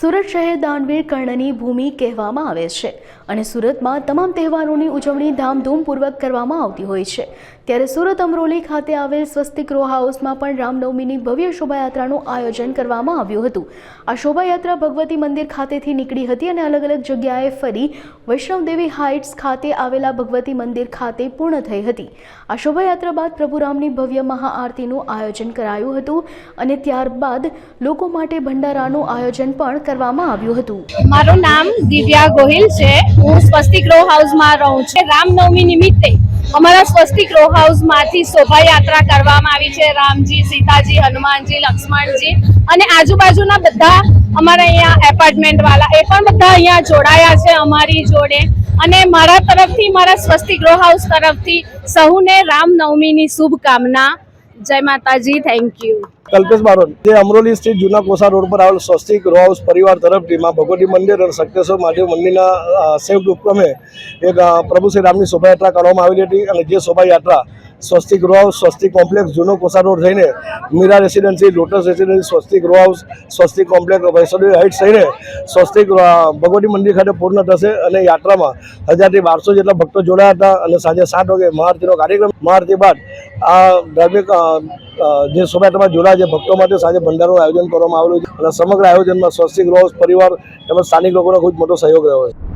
સુરત શહેર દાનવીર કર્ણની ભૂમિ કહેવામાં આવે છે અને સુરતમાં તમામ તહેવારોની ઉજવણી ધામધૂમપૂર્વક કરવામાં આવતી હોય છે. ત્યારે સુરત અમરોલી ખાતે આવેલ સ્વસ્તિક રો હાઉસમાં પણ રામનવમીની ભવ્ય શોભાયાત્રાનું આયોજન કરવામાં આવ્યું હતું. આ શોભાયાત્રા ભગવતી મંદિર ખાતેથી નીકળી હતી અને અલગ અલગ જગ્યાએ ફરી વૈષ્ણવદેવી હાઇટ્સ ખાતે આવેલા ભગવતી મંદિર ખાતે પૂર્ણ થઈ હતી. આ શોભાયાત્રા બાદ પ્રભુરામની ભવ્ય મહાઆરતીનું આયોજન કરાયું હતું અને ત્યારબાદ લોકો માટે ભંડારાનું આયોજન પણ કરવામાં આવ્યું હતું. મારું નામ દિવ્યા ગોહિલ છે. હું સ્વસ્તિક રો હાઉસમાં રહું છું. રામનવમી નિમિત્તે અમારા સ્વસ્તિક રો હાઉસમાંથી શોભાયાત્રા કરવામાં આવી છે. રામજી, સીતાજી, હનુમાનજી, લક્ષ્મણજી અને આજુબાજુના બધા અમારા અહીંયા એપાર્ટમેન્ટ વાળા, એ પણ બધા અહીંયા જોડાયા છે અમારી જોડે. અને મારા તરફથી, મારા સ્વસ્તિક રો હાઉસ તરફથી સહુને રામનવમીની શુભકામના. જય માતાજી થેન્ક યુ કલ્પેશ બારોટ, જે અમરોલી સ્થિત જૂના કોસા રોડ પર આવેલ સ્વસ્તિક રો હાઉસ પરિવાર તરફથી માં ભગવતી મંદિર અને શક્તેશ્વર મહાદેવ મંદિરના સંયુક્ત ઉપક્રમે એક પ્રભુ શ્રી રામની શોભાયાત્રા કરવામાં આવેલી હતી અને જે શોભાયાત્રા Swastik row house, Swastik complex, જૂનો કોસા રોડ થઈને Meera residency, lotus residency, Swastik row house, Swastik complex Vaishnavi heights થઈને સ્વસ્તિક ભગવતી મંદિર ખાતે પૂર્ણ થશે અને યાત્રામાં હજારથી બારસો જેટલા ભક્તો જોડાયા હતા અને સાંજે સાત વાગે મહાઆરતીનો કાર્યક્રમ. મહાઆરતી બાદ આ ધાર્મિક જે શોભાયાત્રામાં જોડાયા છે ભક્તો માટે સાંજે ભંડારનું આયોજન કરવામાં આવેલું છે અને સમગ્ર આયોજનમાં સ્વસ્તિક રો હાઉસ પરિવાર તેમજ સ્થાનિક લોકોનો ખૂબ મોટો સહયોગ રહ્યો છે.